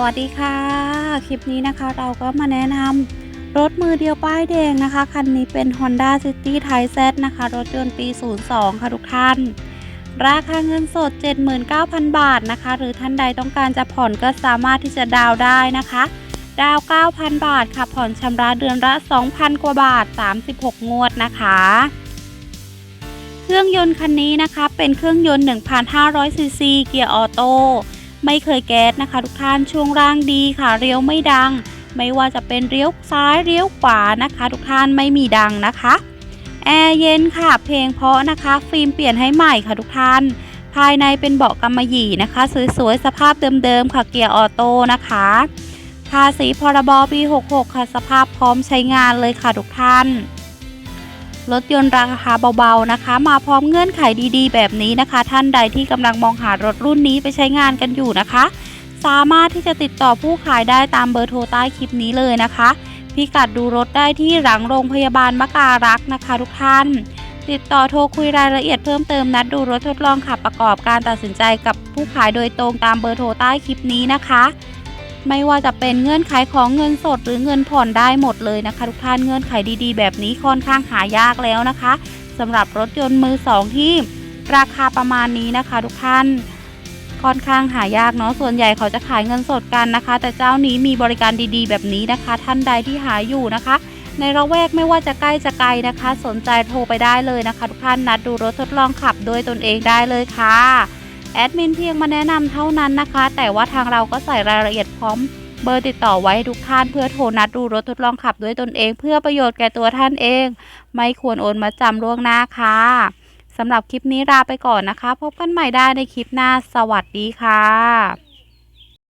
สวัสดีค่ะ คลิปนี้นะคะเราก็มาแนะนำรถมือเดียวป้ายแดงนะคะ คันนี้เป็น Honda City t i z Z นะคะ รถยนต์ปี 02 ค่ะทุกท่าน ราคาเงินสด 79,000 บาทนะคะ หรือท่านใดต้องการจะผ่อนก็สามารถที่จะดาวได้นะคะ ดาว 9,000 บาทค่ะ ผ่อนชำระเดือนละ 2,000 กว่าบาท 36 งวดนะคะ เครื่องยนต์คันนี้นะคะเป็นเครื่องยนต์ 1,500ซีซีเกียร์ออโต้ ไม่เคยแก๊สนะคะทุกท่านช่วงล่างดีค่ะเลี้ยวไม่ดัง ไม่ว่าจะเป็นเลี้ยวซ้ายเลี้ยวขวานะคะ ทุกท่านไม่มีดังนะคะแอร์เย็นค่ะเพลงเพราะนะคะ ฟิล์มเปลี่ยนให้ใหม่ค่ะทุกท่าน ภายในเป็นเบาะกำมะหยี่นะคะ สวยๆ สภาพเดิมๆค่ะเกียร์ออโต้นะคะภาษีพรบปี 66 ค่ะสภาพพร้อมใช้งานเลยค่ะทุกท่าน รถยนต์ราคาเบาๆนะคะ มาพร้อมเงื่อนไขดีๆ แบบนี้นะคะ ท่านใดที่กำลังมองหารถรุ่นนี้ไปใช้งานกันอยู่นะคะ สามารถที่จะติดต่อผู้ขายได้ตามเบอร์โทรใต้คลิปนี้เลยนะคะ พิกัดดูรถได้ที่หลังโรงพยาบาลมะการักนะคะ ทุกท่าน ติดต่อโทรคุยรายละเอียดเพิ่มเติมนัดดูรถทดลองขับประกอบการตัดสินใจกับผู้ขายโดยตรงตามเบอร์โทรใต้คลิปนี้นะคะ ไม่ว่าจะเป็นเงื่อนไขของเงินสดหรือเงินผ่อนได้หมดเลยนะคะ ทุกท่านเงื่อนไขดีๆ แบบนี้ค่อนข้างหายากแล้วนะคะสำหรับรถยนต์มือสองที่ราคาประมาณนี้นะคะ ทุกท่านค่อนข้างหายากเนาะส่วนใหญ่เขาจะขายเงินสดกันนะคะ แต่เจ้านี้มีบริการดีๆ แบบนี้นะคะ ท่านใดที่หาอยู่นะคะ ในระแวกไม่ว่าจะใกล้จะไกลนะคะ สนใจโทรไปได้เลยนะคะ ทุกท่านนัดดูรถทดลองขับด้วยตนเองได้เลยค่ะ แอดมินเพียงมาแนะนำเท่านั้นนะคะ แต่ว่าทางเราก็ใส่รายละเอียดพร้อมเบอร์ติดต่อไว้ทุกท่านเพื่อโทรนัดดูรถทดลองขับด้วยตนเอง เพื่อประโยชน์แก่ตัวท่านเอง ไม่ควรโอนมาจำล่วงหน้าค่ะสำหรับคลิปนี้ลาไปก่อนนะคะ พบกันใหม่ได้ในคลิปหน้าสวัสดีค่ะ